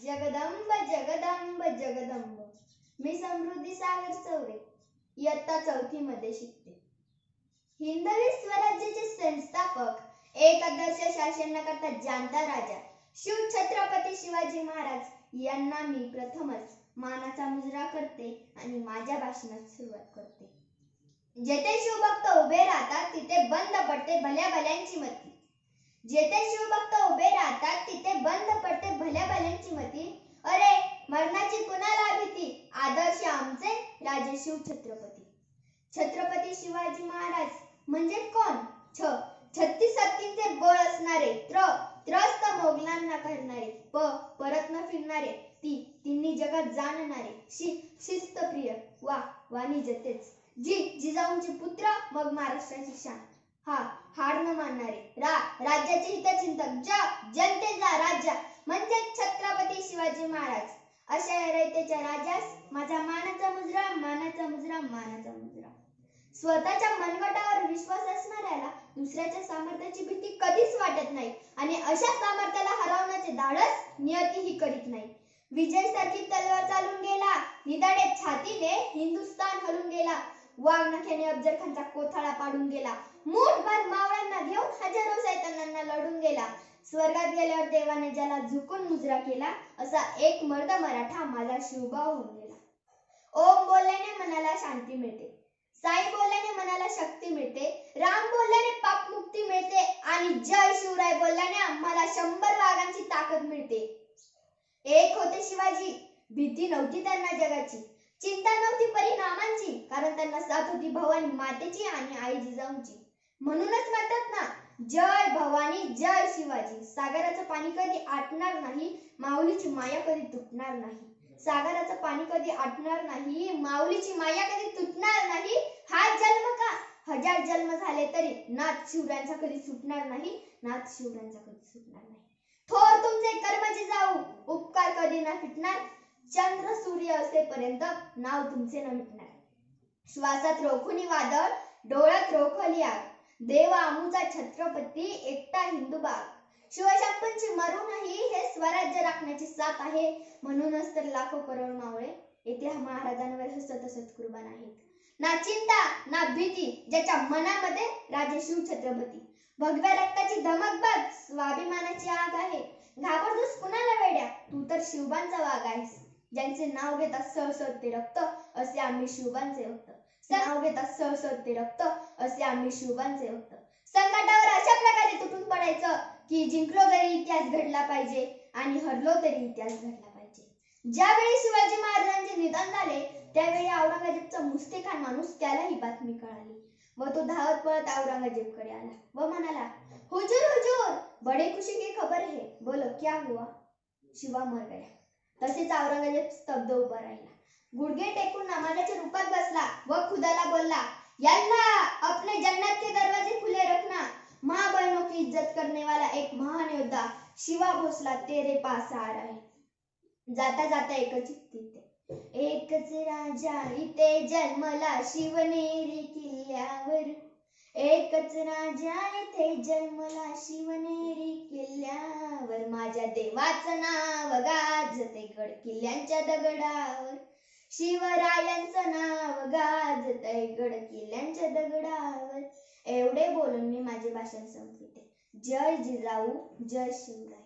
जगदंब जगदंब जगदंब. मी समृद्धी सागर चौरे इयत्ता चौथी मध्ये शिकते. हिंदवी स्वराज्याचे संस्थापक एक आदर्श शासन करता जाणता राजा शिव छत्रपती शिवाजी महाराज यांना मी प्रथमच मानाचा मुजरा करते आणि माझ्या भाषणात सुरुवात करते. जेथे शिवभक्त उभे राहतात तिथे बंद पडते भल्या भल्यांची मती. जेथे शिवभक्त उभे राहतात तिथे बंद पडते भल्या भल्यांची मती. अरे मरणाची कुणाला भीती आदर्श आमचे राजे शिव छत्रपती. छत्रपती शिवाजी महाराज म्हणजे कोण? छ छत्तीस हत्तींचे बळ असणारे त्र त्रस्त मोगलांना करणारे प परत न फिरणारे ती तिन्ही जगात जाणणारे शि शिस्तप्रिय वा वाणी जतेच. जी जिजाऊंचे पुत्र मग महाराष्ट्राची शान. हा हार न मानणारे. रा राज्याचे हितचिंतक ज जनतेचा राजा म्हणजे छत्रपती शिवाजी महाराज. अशा या रयतेच्या राजास माझा मानाचा मुजरा मानाचा मुजरा मानाचा मुजरा. स्वतःच्या मनगटावर विश्वास असणाऱ्याला दुसऱ्याच्या सामर्थ्याची भीती कधीच वाटत नाही आणि अशा सामर्थ्याला हरवण्याचे धाडस नियतीही करीत नाही. विजय सारखी तलवार चालून वाघनाथ वाघ अफजल खानचा कोथळा पाडून गेला. मूठभर मावळ्यांना घेऊन हजारो सैतानांना लढून गेला. स्वर्गात गेल्यावर देवाने ज्याला झुकून मुजरा केला असा एक मर्द मराठा माझा शिवभाव होऊन गेला. ओम बोलल्याने मनाला शांती मिळते. साई बोलल्याने मनाला शक्ती मिळते. राम बोलल्याने पाप मुक्ती मिळते. आणि जय शिवराय बोलल्याने आम्हाला शंभर वाघांची ताकद मिळते. एक होते शिवाजी. भीती नव्हती त्यांना जगाची. चिंता नव्हती परिणामांची कारण त्यांना साथ होती भवानी मातेची आणि आई जिजाऊंची. म्हणूनच म्हणतात ना जय भवानी जय शिवाजी. सागराचं पाणी कधी आटणार नाही माऊलीची माया कधी तुटणार नाही. सागराचं पाणी कधी आटणार नाही माऊलीची माया कधी तुटणार नाही हा जन्म का? हजार जन्म झाले तरी नाथ शिवरायांचा कधी सुटणार नाही नाथ शिवरायांचा कधी सुटणार नाही. थोर तुमचे कर्मचे जाऊ उपकार कधी ना फिटणार चंद्र सूर्य असेपर्यंत नाव तुमचे न मिटणार श्वासात रोखुनी वादळ डोळ्यात रोखली आग देव आमूचा छत्रपती एकटा हिंदू बाग. शिवशंभूंची मरूनही हे स्वराज्य राखण्याची साथ आहे. म्हणूनच तर लाखो करोड मावळे येथे महाराजांवर हसत हसत कुर्बान आहेत. ना चिंता ना भीती ज्याच्या मनामध्ये राजे शिव छत्रपती. भगव्या रक्ताची धमक बघ स्वाभिमानाची आग आहे. घाबरतोस कुणाला वेड्या? तू तर शिवबांचा वाघ आहेस. ज्यांचे नाव घेतात सळसळते रक्त असे आम्ही शिवबांचे भक्त. नाव घेतात सळसळते रक्त असे आम्ही शिवबांचे भक्त. संकटावर अशा प्रकारे तुटून पडायचं की जिंकलो तरी इतिहास घडला पाहिजे आणि हरलो तरी इतिहास घडला पाहिजे. ज्यावेळी शिवाजी महाराजांचे निधन झाले त्यावेळी औरंगजेबचा मुस्तेखान माणूस त्याला ही बातमी कळाली. व तो धावत पळत औरंगजेबकडे आला व म्हणाला हुजूर हुजूर बडे खुशी की खबर है बोलो क्या हुआ? शिवा मर गया. तसेच औरंगजेब स्तब्ध उभा राहिला. गुडघे टेकून नमाजाच्या रूपात बसला व खुदाला बोलला यल्ला अपने जन्नत के दरवाजे खुले रखना. माँ बहनों की इज्जत करने वाला एक महान योद्धा शिवा भोसला तेरे पास आ रहा है जाता जाता एकच तिथे एकच राजा इथे जन्मला शिवनेरी किल्ल्यावर. एकच राजा इथे जन्मला माझ्या देवाचं नाव गाजते गड किल्ल्यांच्या दगडावर. शिवरायांचं नाव गाजतय गड किल्ल्यांच्या दगडावर. एवढे बोलून मी माझे भाषण संपविते. जय जिजाऊ जय शिवराय.